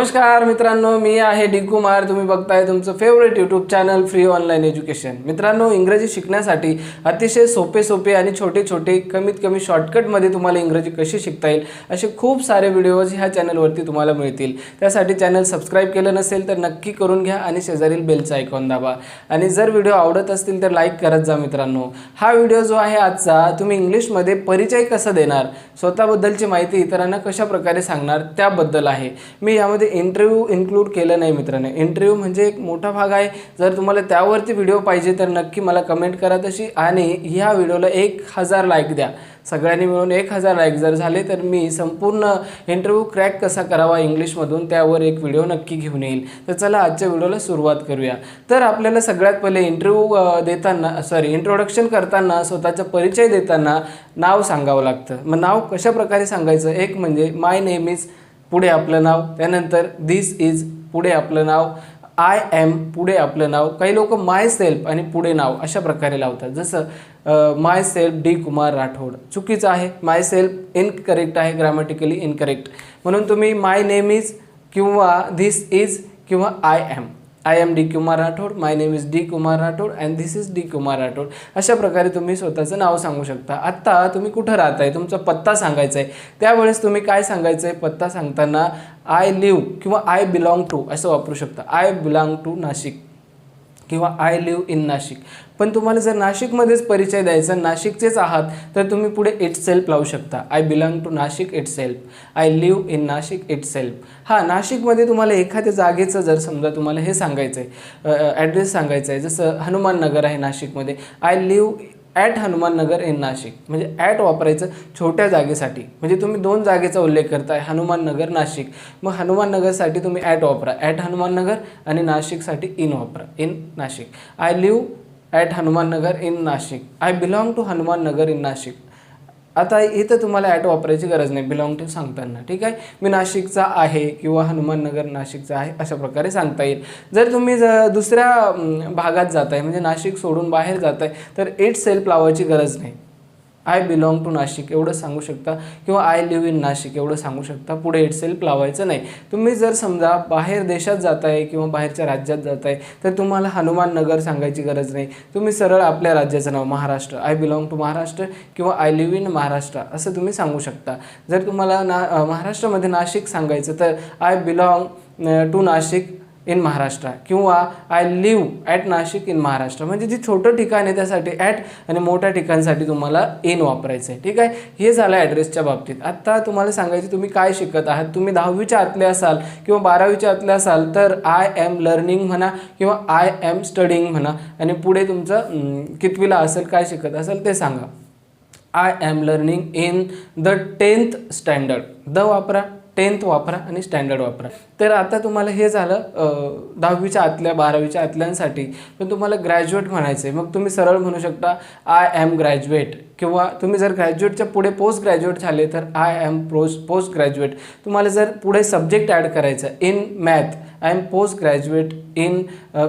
नमस्कार मित्रांनो मी आहे डी कुमार. तुम्ही बघताय तुमचं favourite YouTube channel free online education मित्रांनो इंग्रजी शिकण्यासाठी अतिशय सोपे सोपे आणि छोटे छोटे कमीत कमी शॉर्टकटमध्ये तुम्हाला इंग्रजी कशी शिकता येईल असे खूप सारे व्हिडिओज ह्या चॅनलवरती तुम्हाला मिळतील. त्यासाठी चॅनल सबस्क्राईब केलं नसेल तर नक्की करून घ्या आणि शेजारील बेलचा आयकॉन दाबा. आणि जर व्हिडिओ आवडत असतील तर लाईक करत जा मित्रांनो. हा व्हिडिओ जो आहे आजचा तुम्ही इंग्लिशमध्ये परिचय कसा देणार स्वतःबद्दलची माहिती इतरांना कशाप्रकारे सांगणार त्याबद्दल आहे. मी यामध्ये इंटरव्ह्यू इन्क्लूड केलं नाही मित्रांनो. इंटरव्ह्यू म्हणजे एक मोठा भाग आहे. जर तुम्हाला त्यावरती व्हिडिओ पाहिजे तर नक्की मला कमेंट करा तशी. आणि ह्या व्हिडिओला एक हजार लाईक द्या. सगळ्यांनी मिळून एक हजार लाईक जर झाले तर मी संपूर्ण इंटरव्ह्यू क्रॅक कसा करावा इंग्लिशमधून त्यावर एक व्हिडिओ नक्की घेऊन येईल. तर चला आजच्या व्हिडिओला सुरुवात करूया. तर आपल्याला सगळ्यात पहिले इंटरव्ह्यू देताना सॉरी इंट्रोडक्शन करताना स्वतःचा परिचय देताना नाव सांगावं लागतं. मग नाव कशा प्रकारे सांगायचं? एक म्हणजे माय नेम इज पुढे आपलं नाव त्यानंतर दिस इज पुढे आपलं नाव आय एम पुढे आपलं नाव काही लोक माय सेल्फ आणि पुढे नाव अशा प्रकारे लावतात. जसं माय सेल्फ डी कुमार राठोड. चुकीचं आहे. माय सेल्फ इनकरेक्ट आहे ग्रामॅटिकली इनकरेक्ट म्हणून तुम्ही माय नेम इज किंवा धिस इज किंवा I am I am D Kumar Rathod my name is D Kumar Rathod and this is D Kumar Rathod अशा प्रकारे तुम्ही स्वतःचं नाव सांगू शकता. आत्ता तुम्ही कुठं राहताय? तुमचा पत्ता सांगायचा आहे त्यावेळेस तुम्ही काय सांगायचं आहे पत्ता सांगताना आय लिव्ह किंवा आय बिलॉंग टू असं वापरू शकता. I belong to Nashik. किंवा आय लिव्ह इन नाशिक. पण तुम्हाला जर नाशिकमध्येच परिचय द्यायचा नाशिकचेच आहात तर तुम्ही पुढे इट सेल्फ लावू शकता. I belong to Nashik itself I live in Nashik itself हां नाशिकमध्ये तुम्हाला एखाद्या जागेचं जर समजा तुम्हाला हे सांगायचं आहे ॲड्रेस सांगायचं आहे जसं हनुमान नगर आहे नाशिकमध्ये. I live at Hanuman Nagar in Nashik. म्हणजे ॲट वापरायचं छोट्या जागेसाठी. म्हणजे तुम्ही दोन जागेचा उल्लेख करताय हनुमान नगर नाशिक. मग हनुमान नगरसाठी तुम्ही ॲट वापरा. ॲट हनुमान नगर आणि नाशिकसाठी इन वापरा. In Nashik. I live at Hanuman Nagar in Nashik. I belong to Hanuman Nagar in Nashik. आता इथं तुम्हाला ॲटो वापरायची गरज नाही. बिलॉंग टू सांगताना. ठीक आहे? मी नाशिकचा आहे किंवा हनुमाननगर नाशिकचा आहे अशा प्रकारे सांगता येईल. जर तुम्ही ज दुसऱ्या भागात जात आहे म्हणजे नाशिक सोडून बाहेर जात आहे तर एट सेल्फ लावायची गरज नाही. आय बिलॉंग टू नाशिक एवढं सांगू शकता? किंवा आय लिव्ह इन नाशिक एवढं सांगू शकता? पुढे इट सेल्फ लावायचं नाही. तुम्ही जर समजा बाहेर देशात जाताय किंवा बाहेरच्या राज्यात जाताय तर तुम्हाला हनुमान नगर सांगायची गरज नाही. तुम्ही सरळ आपल्या राज्याचं नाव Maharashtra I belong to Maharashtra किंवा आय लिव्ह इन महाराष्ट्र असं तुम्ही सांगू शकता. जर तुम्हाला ना महाराष्ट्रामध्ये नाशिक सांगायचं तर I belong to Nashik in Maharashtra किंवा I live at Nashik in Maharashtra म्हणजे जे छोटं ठिकाण आहे त्यासाठी ॲट आणि मोठ्या ठिकाणसाठी तुम्हाला इन वापरायचं आहे ठीक आहे? हे झालं ॲड्रेसच्या बाबतीत. आत्ता तुम्हाला सांगायचं तुम्ही काय शिकत आहात? तुम्ही दहावीच्या आतले असाल किंवा बारावीच्या आतले असाल तर आय एम लर्निंग म्हणा किंवा आय एम स्टडिंग म्हणा. आणि पुढे तुमचं कितवीला असेल काय शिकत असेल ते सांगा. I am learning in the tenth standard the वापरा. टेन्थ वापरा आणि स्टँडर्ड वापरा. तर आता तुम्हाला हे झालं दहावीच्या आतल्या बारावीच्या आतल्यांसाठी. पण तुम्हाला ग्रॅज्युएट म्हणायचं आहे मग तुम्ही सरळ म्हणू शकता आय एम ग्रॅज्युएट किंवा तुम्ही जर ग्रॅज्युएटच्या पुढे पोस्ट ग्रॅज्युएट झाले तर I am post post graduate तुम्हाला जर पुढे सब्जेक्ट ॲड करायचा in math I am post graduate in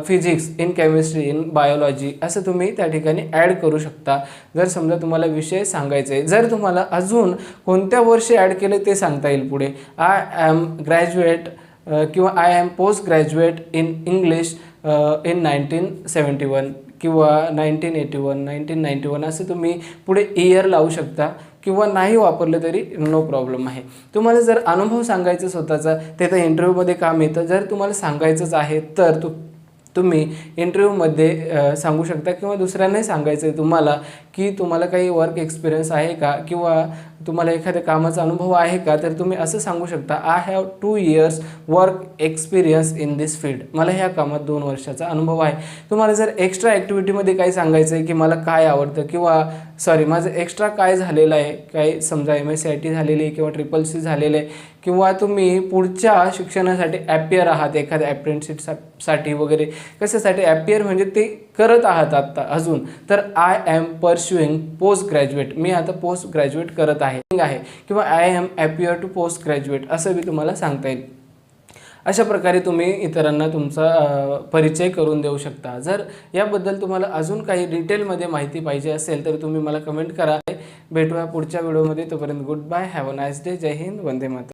physics in chemistry in biology असं तुम्ही त्या ठिकाणी ॲड करू शकता. जर समजा तुम्हाला विषय सांगायचे आहे जर तुम्हाला अजून कोणत्या वर्षी ॲड केले ते सांगता येईल पुढे. आय ॲम ग्रॅज्युएट किंवा I am post graduate in English in nineteen seventy one किंवा nineteen eighty one nineteen ninety one असं तुम्ही पुढे इयर लावू शकता किंवा नाही वापरलं तरी नो प्रॉब्लेम आहे. तुम्हाला जर अनुभव सांगायचा स्वतःचा ते तर इंटरव्ह्यूमध्ये काम येतं. जर तुम्हाला सांगायचंच आहे तर तु तुम्ही इंटरव्ह्यूमध्ये सांगू शकता किंवा दुसऱ्यांनाही सांगायचं आहे तुम्हाला की तुम्हाला काही वर्क एक्सपिरियन्स आहे का? किंवा तुम्हाला एखाद्या कामाचा अनुभव आहे का तर तुम्ही असं सांगू शकता I have two years work experience in this field मला ह्या कामात दोन वर्षाचा अनुभव आहे. तुम्हाला जर एक्स्ट्रा ॲक्टिव्हिटीमध्ये काही सांगायचं आहे की मला काय आवडतं किंवा सॉरी माझं एक्स्ट्रा काय झालेलं आहे काय समजा M S C I T झालेली आहे किंवा ट्रिपल सी झालेलं आहे किंवा तुम्ही पुढच्या शिक्षणासाठी ॲपियर आहात एखाद्या ॲप्रेंटिससाठी वगैरे कशासाठी ॲपियर म्हणजे ते करत आहात आत्ता अजून. तर I am pursuing post graduate मी आता पोस्ट ग्रॅज्युएट करत आहे. आहे किंवा I am appear to post graduate असं मी तुम्हाला सांगता येईल. अशा प्रकारे तुम्ही इतरांना तुमचा परिचय करून देऊ शकता. जर याबद्दल तुम्हाला अजून काही डिटेलमध्ये माहिती पाहिजे असेल तर तुम्ही मला कमेंट करा. भेटूया पुढच्या व्हिडिओमध्ये तोपर्यंत good bye have a nice day Jai Hind. Vande माता